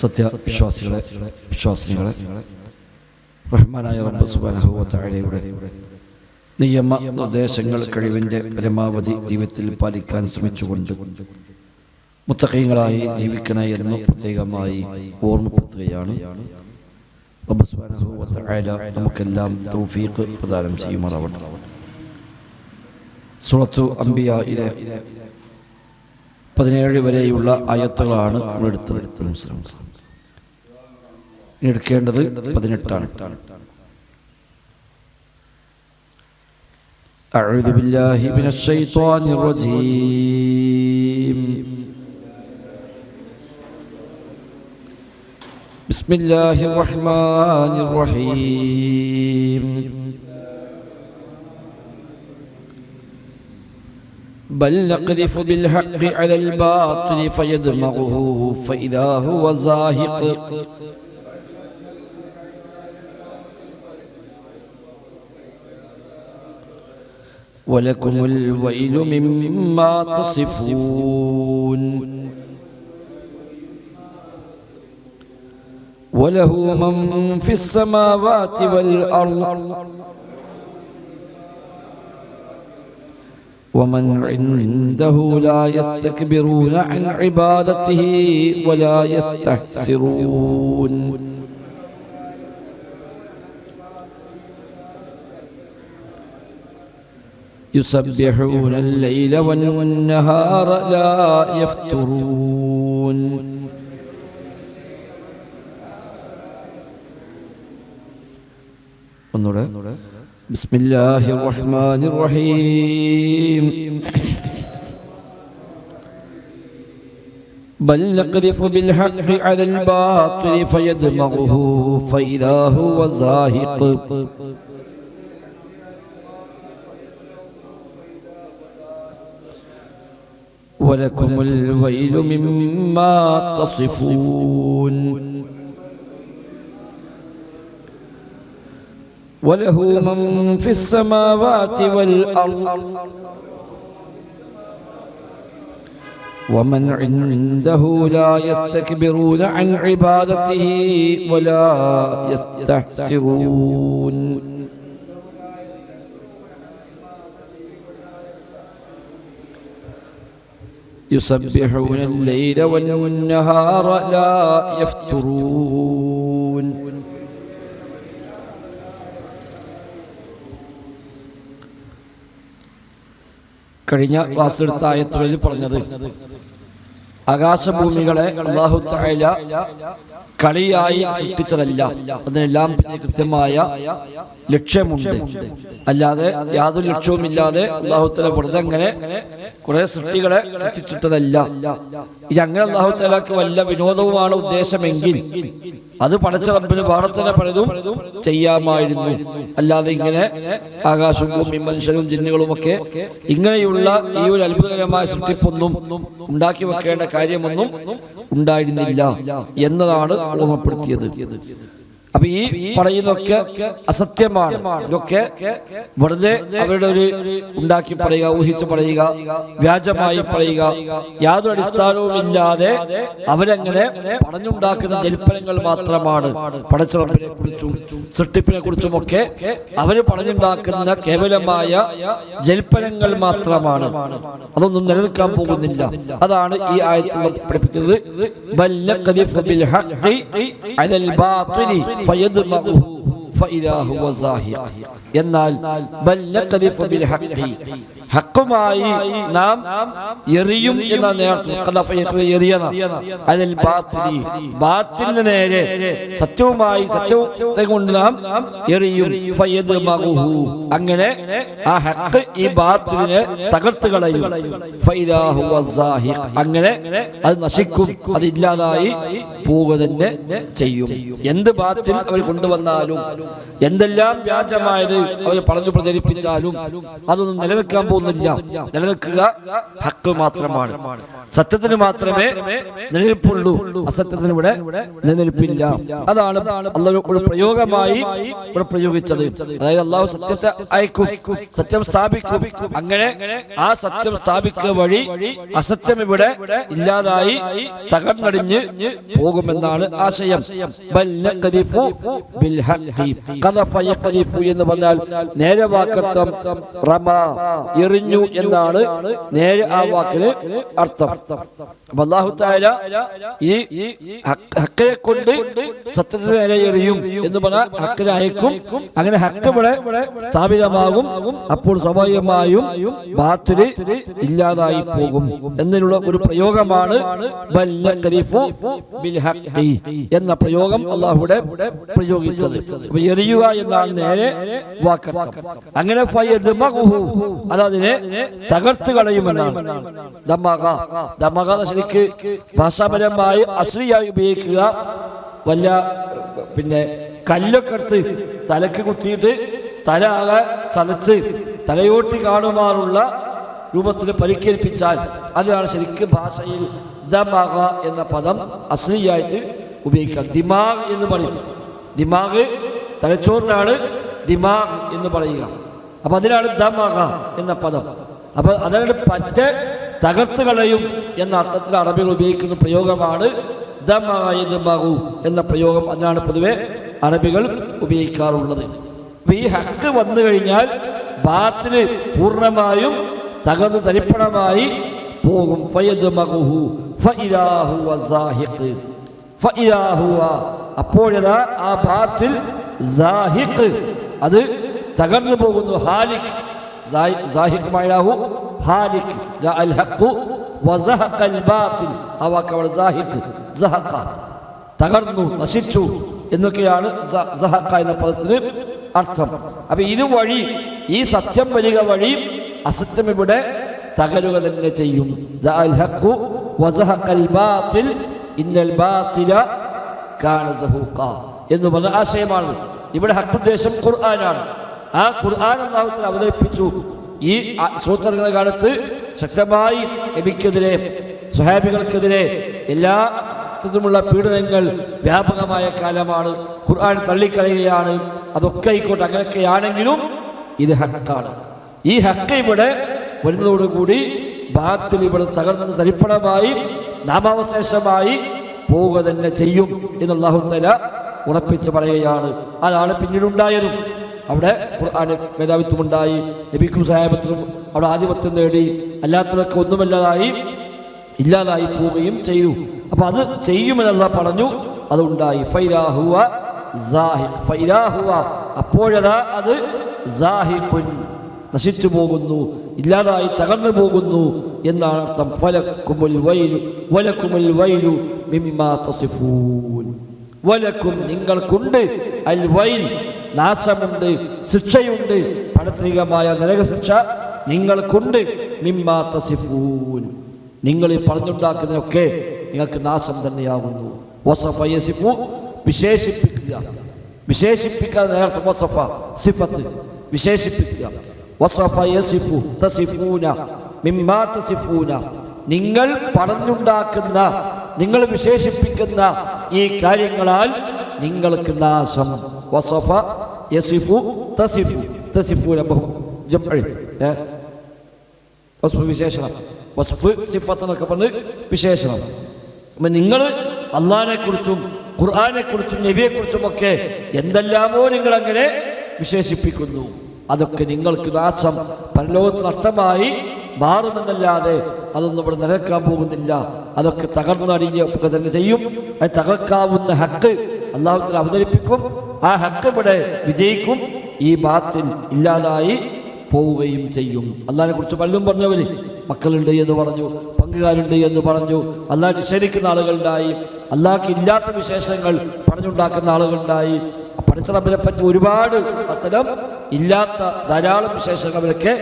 സത്യവിശ്വാസികളെ വിശ്വാസികളെ റഹ്മാനായ റബ്ബ് നിയമ നിർദ്ദേശങ്ങൾ കഴിവിന്റെ പരമാവധി ജീവിതത്തിൽ പാലിക്കാൻ ശ്രമിച്ചുകൊണ്ട് മുത്തഖീങ്ങളായി ജീവിക്കണേ എന്ന് പ്രത്യേകമായി ഓർമ്മപ്പെടുത്തുകയാണ്. നമുക്കെല്ലാം തൗഫീഖ് പ്രദാനം ചെയ്യുമാറാവട്ടെ. സൂറത്തു ഇരെ പതിനേഴ് വരെയുള്ള ആയത്തുകളാണ് നമ്മൾ എടുത്തത് എടുക്കേണ്ടത് പതിനെട്ടാണ് أعوذ بالله من الشيطان الرجيم بسم الله الرحمن الرحيم بل نقذف بالحق على الباطل فيدمغه فإذا هو زاهق ولكم الويل مما تصفون. وله من في السماوات والأرض ومن عنده لا يستكبرون عن عبادته ولا يستحسرون. يسبحون الليل والنهار لا يفترون. بسم الله الرحمن الرحيم بل نقذف بالحق على الباطل فيدمغه فإذا هو زاهق ولكم الويل مما تصفون. وله من في السماوات والأرض. ومن عنده لا يستكبرون عن عبادته ولا يستحسرون. يسبحون الليل والنهار لا يفترون കഴിഞ്ഞ ക്ലാസ്സെടുത്ത ആയത്തുകളിൽ പറഞ്ഞത് ആകാശഭൂമികളെ അള്ളാഹു തായ കളിയായി സൃഷ്ടിച്ചതല്ല. അതിനെല്ലാം കൃത്യമായ ലക്ഷ്യമുണ്ട്. അല്ലാതെ യാതൊരു ലക്ഷ്യവുമില്ലാതെ അള്ളാഹുത്തല വെറുതെ അങ്ങനെ കുറെ സൃഷ്ടികളെ സൃഷ്ടിച്ചിട്ടതല്ല. ഇത് അങ്ങനെ അള്ളാഹുത്തലക്ക് വല്ല വിനോദവുമാണ് ഉദ്ദേശമെങ്കിൽ അത് പടച്ച റബ്ബിന് പാടത്തിനെ പലതും ചെയ്യാമായിരുന്നു. അല്ലാതെ ഇങ്ങനെ ആകാശവും മനുഷ്യരും ജിന്നുകളും ഒക്കെ ഇങ്ങനെയുള്ള ഈ ഒരു അത്ഭുതകരമായ സൃഷ്ടിപ്പൊന്നും ഉണ്ടാക്കി വെക്കേണ്ട കാര്യമൊന്നും ഉണ്ടായിരുന്നില്ല എന്നതാണ് ഓർമ്മപ്പെടുത്തിയത്. അപ്പൊ ഈ പറയുന്നൊക്കെ അസത്യമാണ്. ഇതൊക്കെ വെറുതെ അവരുടെ ഒരു ഉണ്ടാക്കി പറയുക ഊഹിച്ച് പറയുക വ്യാജമായി പറയുക യാതൊരു അടിസ്ഥാനവും ഇല്ലാതെ അവരങ്ങനെ പറഞ്ഞുണ്ടാക്കുന്ന ജൽപ്പനങ്ങൾ മാത്രമാണ്. പടച്ചറപ്പിനെ കുറിച്ചും സൃഷ്ടിപ്പിനെ കുറിച്ചും ഒക്കെ അവർ പറഞ്ഞുണ്ടാക്കുന്ന കേവലമായ ജൽപ്പനങ്ങൾ മാത്രമാണ്. അതൊന്നും നിലനിൽക്കാൻ പോകുന്നില്ല. അതാണ് ഈ ആയത്തിൽ പഠിപ്പിക്കുന്നത്. എന്നാൽ ഹക്കുമായി നാം എറിയും എന്ന നേരത്തെ എറിയണം. അതിൽ ബാത്തിലി ബാത്തിലിന് നേരെ സത്യവുമായി സത്യത്തെ കൊണ്ട് നാം എറിയും. അങ്ങനെ ആ ഹക്ക് ഈ ബാത്തിലിനെ തകർത്ത് കളയും. അങ്ങനെ അത് നശിക്കും. അത് ഇല്ലാതായി പോവുക തന്നെ ചെയ്യും. എന്ത് ബാത്തിൽ അവർ കൊണ്ടുവന്നാലും എന്തെല്ലാം വ്യാജമായത് അവർ പറഞ്ഞു പ്രചരിപ്പിച്ചാലും അതൊന്നും നിലനിൽക്കാൻ പോകുന്നില്ല. നിലനിൽക്കുക ഹക്ക് മാത്രമാണ്. സത്യത്തിന് മാത്രമേ നിലനിൽപ്പുള്ളൂ. അസത്യത്തിന് ഇവിടെ നിലനിൽപ്പില്ല. അതാണ് അള്ളാഹു പ്രയോഗമായി ഇവിടെ പ്രയോഗിച്ചത്. അതായത് അള്ളാഹു സത്യത്തെ അയക്കും. സത്യം സ്ഥാപിക്കും. അങ്ങനെ ആ സത്യം സ്ഥാപിക്കുക വഴി അസത്യം ഇവിടെ ഇല്ലാതായി തകർന്നടിഞ്ഞ് പോകുമെന്നാണ് ആശയം. എന്ന് പറഞ്ഞാൽ നേരെ വാക്കർത്ഥം റമ. എറിഞ്ഞു എന്നാണ് നേരെ ആ വാക്കിന് അർത്ഥം. അല്ലാഹു തആല ഈ ഹക്കരെ കൊണ്ട് സത്യത്തെ നേരെ എറിയും എന്ന് പറഞ്ഞാൽ ഹക്കിനെ അയക്കും അങ്ങനെ ഹക്ക് ഇവിടെ സ്ഥാപിതമാകും. അപ്പോൾ സ്വാഭാവികമായും ബാത്തിൽ ഇല്ലാതായി പോകും. എന്നതിനുള്ള ഒരു പ്രയോഗമാണ് എന്ന പ്രയോഗം അള്ളാഹുടെ പ്രയോഗിച്ചത്. എറിയുക എന്നാണ് നേരെ വാക്കർത്ഥം. അങ്ങനെ ഫയദ്മഖുഹു, അതതിനെ തകർത്തു കളയുമെന്നാണ് ദമക. ദമക ശരിക്ക് ഭാഷാപരമായി അശ്രീയായി ഉപയോഗിക്കുക. വല്ല പിന്നെ കല്ലൊക്കെ എടുത്ത് തലക്ക് കുത്തിയിട്ട് തല ആകെ ചതച്ച് തലയോട്ടി കാണുമാറുള്ള രൂപത്തിൽ പരിക്കേൽപ്പിച്ചാൽ അതിനാണ് ശരിക്കും ഭാഷയിൽ ദമക എന്ന പദം അശ്രീയായിട്ട് ഉപയോഗിക്കാം ദിമാഗ് എന്ന് പറയും. ദിമാഗ് തലച്ചോറിനാണ് ദിമാഗ് എന്ന് പറയുക. അപ്പൊ അതിനാണ് ദമക എന്ന പദം. അപ്പൊ അതിനാണ് പറ്റ തകർത്ത് കളയും എന്ന അർത്ഥത്തിൽ അറബികൾ ഉപയോഗിക്കുന്ന പ്രയോഗമാണ് യദ്മഗു എന്ന പ്രയോഗം അതിനാണ് പൊതുവെ അറബികൾ ഉപയോഗിക്കാറുള്ളത്. ഈ ഹക്ക് വന്നു കഴിഞ്ഞാൽ ബാത്തിന് പൂർണമായും തകർന്ന് തരിപ്പണമായി പോകും. അപ്പോഴതാ ആ ബാത്തിൽ അത് തകർന്നു പോകുന്നു. ഹാലിക് സാഹിഖ് അൽ ബാത്തിൽ ആ വാക്ക് അവിടെ സാഹിഖ് സഹഖ. തകർന്നു നശിച്ചു എന്നൊക്കെയാണ് സ- സഹഖ എന്ന പദത്തിന് അർത്ഥം. അപ്പൊ ഇതുവഴി ഈ സത്യം വരിക വഴി അസത്യം ഇവിടെ തകരുക തന്നെ ചെയ്യും. എന്ന് പറഞ്ഞ ആശയമാണ്. ഇവിടെ ഹക്കുദ്ദേശം ഖുർആനാണ്. ആ ഖുർആൻ അള്ളാഹുത്തിൽ അവതരിപ്പിച്ചു. ഈ സൂത്രങ്ങളുടെ കാലത്ത് ശക്തമായി നബിക്കെതിരെ സ്വഹാബികൾക്കെതിരെ എല്ലാ തരത്തിലുമുള്ള പീഡനങ്ങൾ വ്യാപകമായ കാലമാണ്. ഖുർആൻ തള്ളിക്കളയുകയാണ്. അതൊക്കെ ആയിക്കോട്ടെ അങ്ങനെയൊക്കെയാണെങ്കിലും ഇത് ഹക്കാണ്. ഈ ഹക്ക് ഇവിടെ വരുന്നതോടുകൂടി ബാത്തിൽ ഇവിടെ തകർന്ന് തരിപ്പണമായി നാമാവശേഷമായി പോവുക തന്നെ ചെയ്യും എന്ന് അള്ളാഹു തല ഉറപ്പിച്ച് പറയുകയാണ്. അതാണ് പിന്നീട് ഉണ്ടായതും അവിടെ ഖുർആാന് മേധാവിത്വം ഉണ്ടായി നബിക്കും സാഹിബത്തിനും അവിടെ ആധിപത്യം നേടി. അല്ലാത്തവരൊക്കെ ഒന്നുമല്ലാതായി ഇല്ലാതായി പോവുകയും ചെയ്തു. അപ്പൊ അത് ചെയ്യുമെന്നല്ല പറഞ്ഞു അതുണ്ടായി അപ്പോഴതാ അത് നശിച്ചു പോകുന്നു ഇല്ലാതായി തകർന്നു പോകുന്നു എന്നാണ് അർത്ഥം. വൈലു വൈലു മിമ്മാ വലക്കും നിങ്ങൾക്കുണ്ട് അൽ വൈൽ നാശമുണ്ട് ശിക്ഷയുണ്ട്. പണത്രികമായ നരകശിക്ഷ നിങ്ങൾക്കുണ്ട്. നിമ്മാത്ത സിഫൂൻ നിങ്ങൾ ഈ പറഞ്ഞുണ്ടാക്കുന്നതിനൊക്കെ നിങ്ങൾക്ക് നാശം തന്നെയാകുന്നു. വസഫ യസിഫു വിശേഷിപ്പിക്കുക. വിശേഷിപ്പിക്കാതെ നേരത്തെ വസഫ സിഫത്ത്. വിശേഷിപ്പിക്കുക. വസഫ യസിഫു തസിഫൂന. മിമ്മാ തസിഫൂന. നിങ്ങൾ പറഞ്ഞുണ്ടാക്കുന്ന നിങ്ങൾ വിശേഷിപ്പിക്കുന്ന ഈ കാര്യങ്ങളാൽ നിങ്ങൾക്ക് നാശം. വസഫ യസിഫു തസിഫു തസിഫൂന ബഹു ഏ വസ്ഫ് വിശേഷണം വസ്ഫ് സിഫത്ത് എന്നൊക്കെ പറഞ്ഞ് വിശേഷണം അപ്പം നിങ്ങൾ അള്ളാഹിനെ കുറിച്ചും ഖുർആനെ കുറിച്ചും നബിയെ കുറിച്ചും ഒക്കെ എന്തെല്ലാമോ നിങ്ങൾ അങ്ങനെ വിശേഷിപ്പിക്കുന്നു അതൊക്കെ നിങ്ങൾക്ക് നാശം പരലോകത്ത് നഷ്ടമായി മാറുമെന്നല്ലാതെ അതൊന്നും ഇവിടെ നിലനിൽക്കാൻ പോകുന്നില്ല അതൊക്കെ തകർന്നടിയുക തന്നെ ചെയ്യും അത് തകർക്കാവുന്ന ഹക്ക് അള്ളാഹുത്തിൽ അവതരിപ്പിക്കും ആ ഹക്ക് ഇവിടെ വിജയിക്കും ഈ ബാത്തിൽ ഇല്ലാതായി പോവുകയും ചെയ്യും. അള്ളാഹിനെ കുറിച്ച് പലതും പറഞ്ഞവര് മക്കളുണ്ട് എന്ന് പറഞ്ഞു പങ്കുകാരുണ്ട് എന്ന് പറഞ്ഞു അള്ളാഹ് നിഷേധിക്കുന്ന ആളുകളുണ്ടായി അള്ളാഹ്ക്ക് ഇല്ലാത്ത വിശേഷങ്ങൾ പറഞ്ഞുണ്ടാക്കുന്ന ആളുകളുണ്ടായി. പഠിച്ചറബിനെ പറ്റി ഒരുപാട് അത്തരം ഇല്ലാത്ത ധാരാളം വിശേഷങ്ങൾ അവരൊക്കെ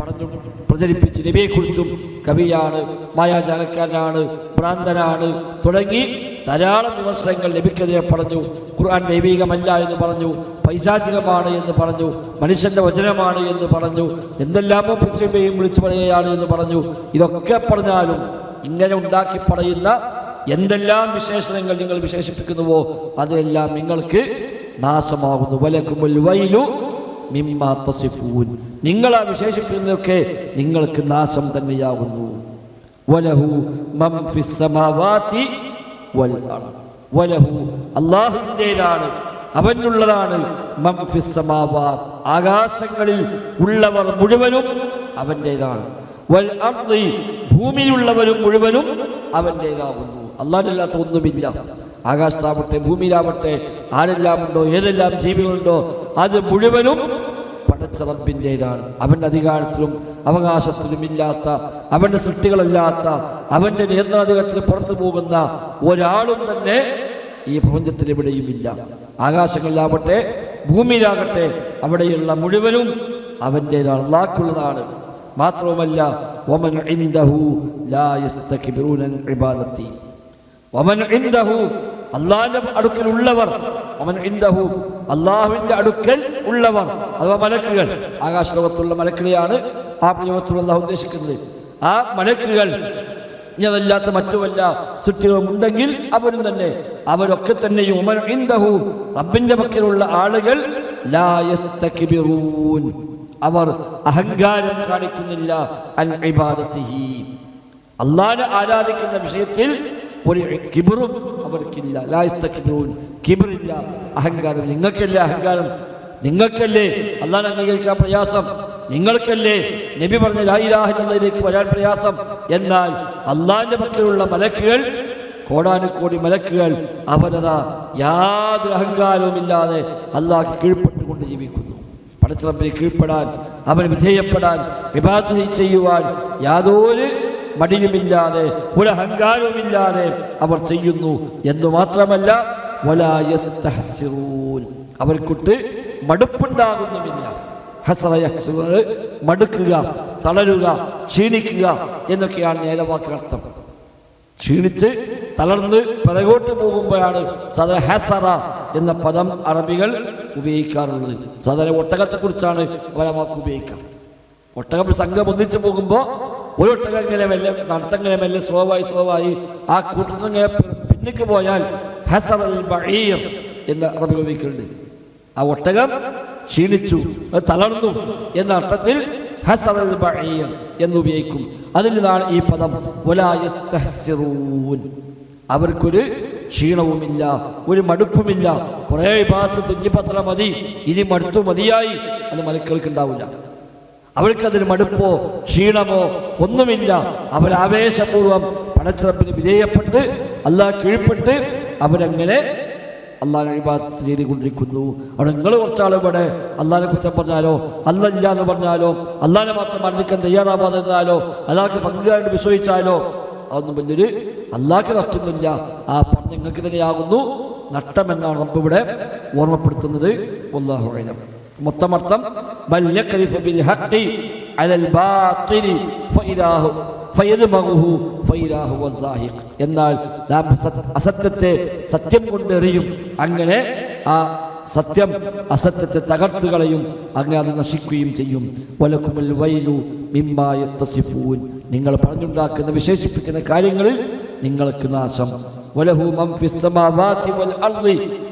പറഞ്ഞു പ്രചരിപ്പിച്ചു നബിയെക്കുറിച്ചും കവിയാണ് മായാജാലക്കാരനാണ് ഭ്രാന്തനാണ് തുടങ്ങി ധാരാളം വിമർശനങ്ങൾ നബിക്കെതിരെ പറഞ്ഞു. ഖുർആൻ ദൈവികമല്ല എന്ന് പറഞ്ഞു. പൈശാചികമാണ് എന്ന് പറഞ്ഞു. മനുഷ്യന്റെ വചനമാണ് എന്ന് പറഞ്ഞു. എന്തെല്ലാമോ പിച്ചയും വിളിച്ചു പറയുകയാണ് എന്ന് പറഞ്ഞു. ഇതൊക്കെ പറഞ്ഞാലും ഇങ്ങനെ ഉണ്ടാക്കി പറയുന്ന എന്തെല്ലാം വിശേഷണങ്ങൾ നിങ്ങൾ വിശേഷിപ്പിക്കുന്നുവോ അതെല്ലാം നിങ്ങൾക്ക് നാശമാകുന്നു. വലക്കുമുൽ വൈലു മിമ്മാ തസിഫൂൻ. നിങ്ങൾ ആ വിശേഷിപ്പിക്കുന്നതൊക്കെ നിങ്ങൾക്ക് നാശം തന്നെയാകുന്നു. വലഹു മം ഫിസ് സമാവാതി വൽ വലഹു അല്ലാഹുവിന്റെതാണ് അവനുള്ളതാണ്. ആകാശങ്ങളിൽ ഉള്ളവർ മുഴുവനും അവന്റെതാണ്. വൽ ഭൂമിയിലുള്ളവരും മുഴുവനും അവന്റെതാകുന്നു അള്ളാഹിനല്ലാത്ത ഒന്നുമില്ല. ആകാശത്താവട്ടെ ഭൂമിയിലാവട്ടെ ആരെല്ലാം ഉണ്ടോ ഏതെല്ലാം ജീവികളുണ്ടോ അത് മുഴുവനും പടച്ചറപ്പിന്റെതാണ് അവന്റെ അധികാരത്തിലും അവകാശത്തിലും ഇല്ലാത്ത അവന്റെ സൃഷ്ടികളില്ലാത്ത അവന്റെ നിയന്ത്രണാധികാരത്തിൽ പുറത്തു പോകുന്ന ഒരാളും തന്നെ ഈ പ്രപഞ്ചത്തിൽ എവിടെയും ഇല്ല ആകാശങ്ങളിലാവട്ടെ ഭൂമിയിലാകട്ടെ അവിടെയുള്ള മുഴുവനും അവന്റെതാണ് അള്ളാഹ്ക്കുള്ളതാണ്. മാത്രവുമല്ല ഒമൻ ഇൻദഹു ലാ ഒമൻ ഇൻദഹു അള്ളാഹിന്റെ അടുക്കൽ ഉള്ളവർ അവൻ ഇന്ദഹു അള്ളാഹുവിന്റെ അടുക്കൽ ഉള്ളവർ അഥവാ മലക്കുകൾ. ആകാശലോകത്തുള്ള മലക്കുകളെയാണ് ആ പ്രയോഗത്തിലുള്ള അള്ളാഹു ഉദ്ദേശിക്കുന്നത്. ആ മലക്കുകൾ ഇതല്ലാത്ത മറ്റു വല്ല സൃഷ്ടികളും ഉണ്ടെങ്കിൽ അവരും തന്നെ. അവരൊക്കെ തന്നെയും ഉമൻ ഇൻദഹു റബ്ബിന്റെ പക്കലുള്ള ആളുകൾ അവർ അഹങ്കാരം കാണിക്കുന്നില്ല അൽ ഇബാദത്തിഹി. ആരാധിക്കുന്ന വിഷയത്തിൽ ഒരു കിബറും അവർക്കില്ല ലായസ്തക്കിബറൂൻ കിബറില്ല. അഹങ്കാരം. നിങ്ങൾക്കല്ലേ അഹങ്കാരം? നിങ്ങൾക്കല്ലേ? അള്ളാൻ അംഗീകരിക്കാൻ പ്രയാസം. നിങ്ങൾക്കല്ലേ? നബി പറഞ്ഞ ലായിലാഹിലേക്ക് വരാൻ പ്രയാസം. എന്നാൽ അള്ളാഹിന്റെ പക്കലുള്ള മലക്കുകൾ കോടാനുകോടി മലക്കുകൾ അവരതാ യാതൊരു അഹങ്കാരവുമില്ലാതെ അള്ളാഹ് കീഴ്പ്പെട്ടുകൊണ്ട് ജീവിക്കുന്നു. പടച്ചിറപ്പിനെ കീഴ്പ്പെടാൻ അവന് വിധേയപ്പെടാൻ വിഭാഗ ചെയ്യുവാൻ യാതൊരു മടിയുമില്ലാതെ ഒരു അഹങ്കാരവുമില്ലാതെ അവർ ചെയ്യുന്നു. എന്ന് മാത്രമല്ല. അവർക്കൊട്ട് മടുപ്പുണ്ടാകുന്നുമില്ല. മടുക്കുക തളരുക ക്ഷീണിക്കുക എന്നൊക്കെയാണ് നേരവാക്കിന് അർത്ഥം. ക്ഷീണിച്ച് തളർന്ന് പിറകോട്ട് പോകുമ്പോഴാണ് സാധാരണ ഹസറ എന്ന പദം അറബികൾ ഉപയോഗിക്കാറുള്ളത്. സാധാരണ ഒട്ടകത്തെക്കുറിച്ചാണ് അവർ ആ വാക്ക് ഉപയോഗിക്കുക. ഒട്ടകം സംഘം ഒന്നിച്ചു പോകുമ്പോൾ ഒരു ഒട്ടകം ഇങ്ങനെ മെല്ലെ മെല്ലെ സ്ലോവായി സ്ലോവായി ആ കൂട്ടത്തിൽ പിന്നിക്ക് പോയാൽ ഹസർ അൽ ബഈർ എന്ന് അറബി ആ ഒട്ടകം ക്ഷീണിച്ചു തളർന്നു എന്ന അർത്ഥത്തിൽ ഹസർ അൽ എന്ന് ഉപയോഗിക്കും. അതിൽ നിന്നാണ് ഈ പദം അവർക്കൊരു ക്ഷീണവുമില്ല ഒരു മടുപ്പുമില്ല. കുറേ ഭാഗത്ത് തുഞ്ഞിപ്പത്ര മതി ഇനി മടുത്തു മതിയായി അത് മലക്കൾക്ക് അവർക്കതിന് മടുപ്പോ ക്ഷീണമോ ഒന്നുമില്ല. അവർ ആവേശപൂർവം പടച്ചിറപ്പിന് വിധേയപ്പെട്ട് അള്ളാഹ് കീഴ്പ്പെട്ട് അവരങ്ങനെ അള്ളാഹിനെ വിഭാഗത്ത് ചെയ്തുകൊണ്ടിരിക്കുന്നു. അവിടെ നിങ്ങൾ കുറച്ചാൾ ഇവിടെ അള്ളാഹിനെ കുറ്റം പറഞ്ഞാലോ അല്ലല്ല എന്ന് പറഞ്ഞാലോ അള്ളാഹിനെ മാത്രം മരണിക്കാൻ തയ്യാറാവാതെ നിന്നാലോ അള്ളാഹ്ക്ക് പങ്കുകാരുടെ വിശ്വസിച്ചാലോ അതൊന്നും വലിയൊരു അള്ളാഹ്ക്ക് നഷ്ടമില്ല ആ പറഞ്ഞ് നിങ്ങൾക്ക് തന്നെയാകുന്നു. നഷ്ടമെന്നാണ് നമുക്കിവിടെ ഓർമ്മപ്പെടുത്തുന്നത്. ഒന്നാഹുഴം മൊത്തമർത്ഥം ബൽ യഖ്രിഫു ബിൽ ഹഖ്ഖി അലൽ ബാത്തിലി ഫഇദാഹു ഫയദ്മഗുഹു ഫഇദാഹു വസാഹിഖ് എന്നാൽ നാം അസത്യത്തെ സത്യം കൊണ്ട് എറിയും അങ്ങനെ ആ സത്യം അസത്യത്തെ തകർത്തു കളയും അങ്ങനെ അത് നശിക്കുകയും ചെയ്യും. വലക്കുമുൽ വൈലു മിമ്മാ യത്തസിഫൂൻ. നിങ്ങൾ പറഞ്ഞുണ്ടാക്കുന്ന വിശേഷിപ്പിക്കുന്ന കാര്യങ്ങളിൽ നിങ്ങൾക്ക് നാശം.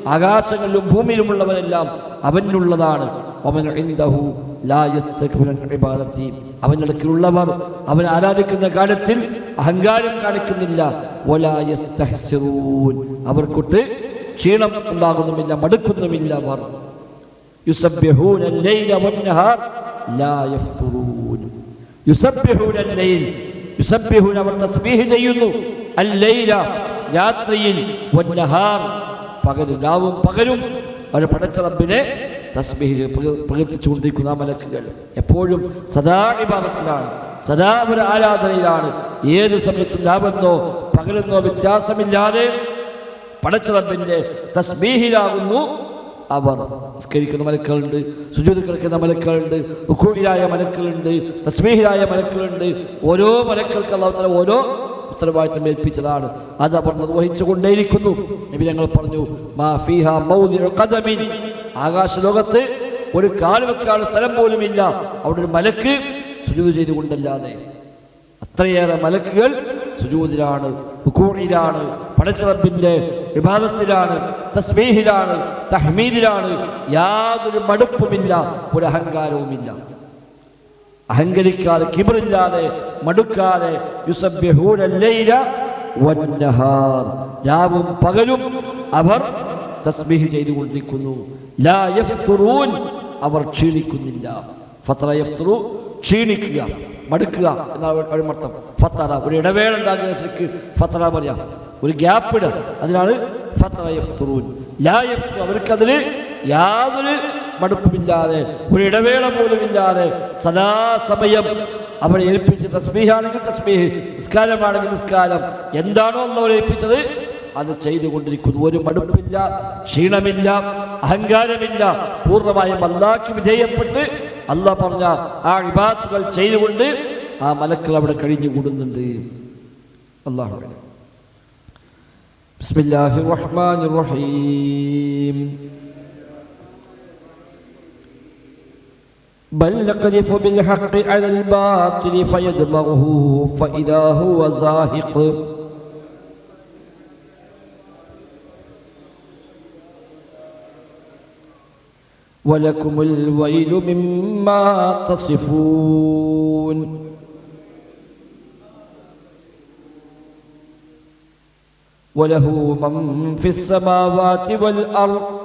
ആകാശങ്ങളിലും ഭൂമിയിലുമുള്ളവരെല്ലാം അവനുള്ളതാണ് അവനടുക്കിലുള്ളവർ അവൻ ആരാധിക്കുന്ന കാര്യത്തിൽ അഹങ്കാരം കാണിക്കുന്നില്ല. അവർക്കൊട്ട് ക്ഷീണം ഉണ്ടാകുന്നുമില്ല മടുക്കുന്നുമില്ല അവർ. അവർ തസ്ബീഹ് ചെയ്യുന്നു. അല്ലൈല രാത്രിയിൽ പകരുണ്ടാവും പകരും അവർ പടച്ച റബ്ബിനെ തസ്ബീഹിൽ പ്രക- പ്രകീർത്തിച്ചുകൊണ്ടിരിക്കുന്ന മലക്കുകൾ. എപ്പോഴും സദാ വിഭാഗത്തിലാണ് സദാ ഒരു ആരാധനയിലാണ്. ഏത് സമയത്തും രാവെന്നോ പകലെന്നോ വ്യത്യാസമില്ലാതെ പടച്ചിറപ്പിന്റെ തസ്ബീഹിലാകുന്നു അവർ. നിസ്കരിക്കുന്ന മലക്കളുണ്ട് സുജൂത് കിടക്കുന്ന മലക്കളുണ്ട് ഉക്കൂയിലായ മലക്കളുണ്ട് തസ്മീഹിലായ മലക്കളുണ്ട് ഓരോ മലക്കൾക്ക് അള്ളാഹുത്തല ഓരോ ഉത്തരവാദിത്തം ഏൽപ്പിച്ചതാണ്. അത് അവർ നിർവഹിച്ചു കൊണ്ടേയിരിക്കുന്നു നബി ഞങ്ങൾ പറഞ്ഞു ആകാശലോകത്ത് ഒരു കാൽ വെക്കാനുള്ള സ്ഥലം പോലുമില്ല അവിടെ ഒരു മലക്ക് സുജൂത് ചെയ്തുകൊണ്ടല്ലാതെ. അത്രയേറെ മലക്കുകൾ സുജൂതിലാണ് റുക്കൂഇലാണ് പടച്ചിറപ്പിന്റെ വിഭാഗത്തിലാണ് തസ്മീഹിലാണ് തഹ്മീദിലാണ്. യാതൊരു മടുപ്പുമില്ല ഒരു അഹങ്കാരവുമില്ല. അഹങ്കരിക്കാതെ കിബറില്ലാതെ മടുക്കാതെ രാവും പകലും അവർ തസ്ബീഹ് ചെയ്തുകൊണ്ടിരിക്കുന്നു. അവർ ക്ഷീണിക്കുന്നില്ല. ഫത്തറു ക്ഷീണിക്കുക മടുക്കുക എന്നാണ് അർത്ഥം ഫത്തറ ഒരു ഇടവേള ഉണ്ടാകുന്ന ശരിക്ക് ഫത്തറ പറയാം. ഒരു ഗ്യാപ്പ് ഇട അതിനാണ് ഫത്തറ ലാ അവർക്ക് അവർക്കതിൽ യാതൊരു മടുപ്പുമില്ലാതെ ഒരു ഇടവേള പോലും ഇല്ലാതെ സദാസമയം അവരെ ഏൽപ്പിച്ച് തസ്ബീഹാണെങ്കിൽ തസ്ബീഹ് നിസ്കാരമാണെങ്കിൽ നിസ്കാരം. എന്താണോ അന്നവരെ ഏൽപ്പിച്ചത്? അത് ചെയ്തുകൊണ്ടിരിക്കുന്നു. ഒരു മടുപ്പില്ല ക്ഷീണമില്ല അഹങ്കാരമില്ല. പൂർണമായും അല്ലാക്ക് വിധേയപ്പെട്ട് അല്ല പറഞ്ഞ ആ വിഭാഗത്തുകൾ ചെയ്തുകൊണ്ട് ആ മലക്കൾ അവിടെ കഴിഞ്ഞുകൂടുന്നുണ്ട്. അള്ളാഹു ബിസ്മില്ലാഹിർ റഹ്മാനിർ റഹീം. بل نقذف بالحق على الباطل فيدمغه فإذا هو زاهق. ولكم الويل مما تصفون. وله من في السماوات والأرض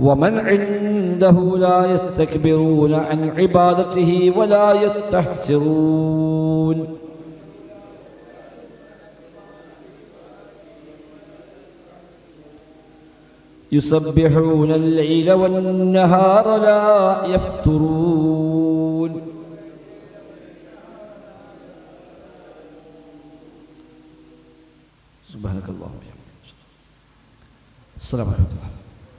ومن عنده لا يستكبرون عن عبادته ولا يستحسرون. يسبحون الليل والنهار لا يفترون. سبحانك اللهم وبحمدك. السلام عليكم.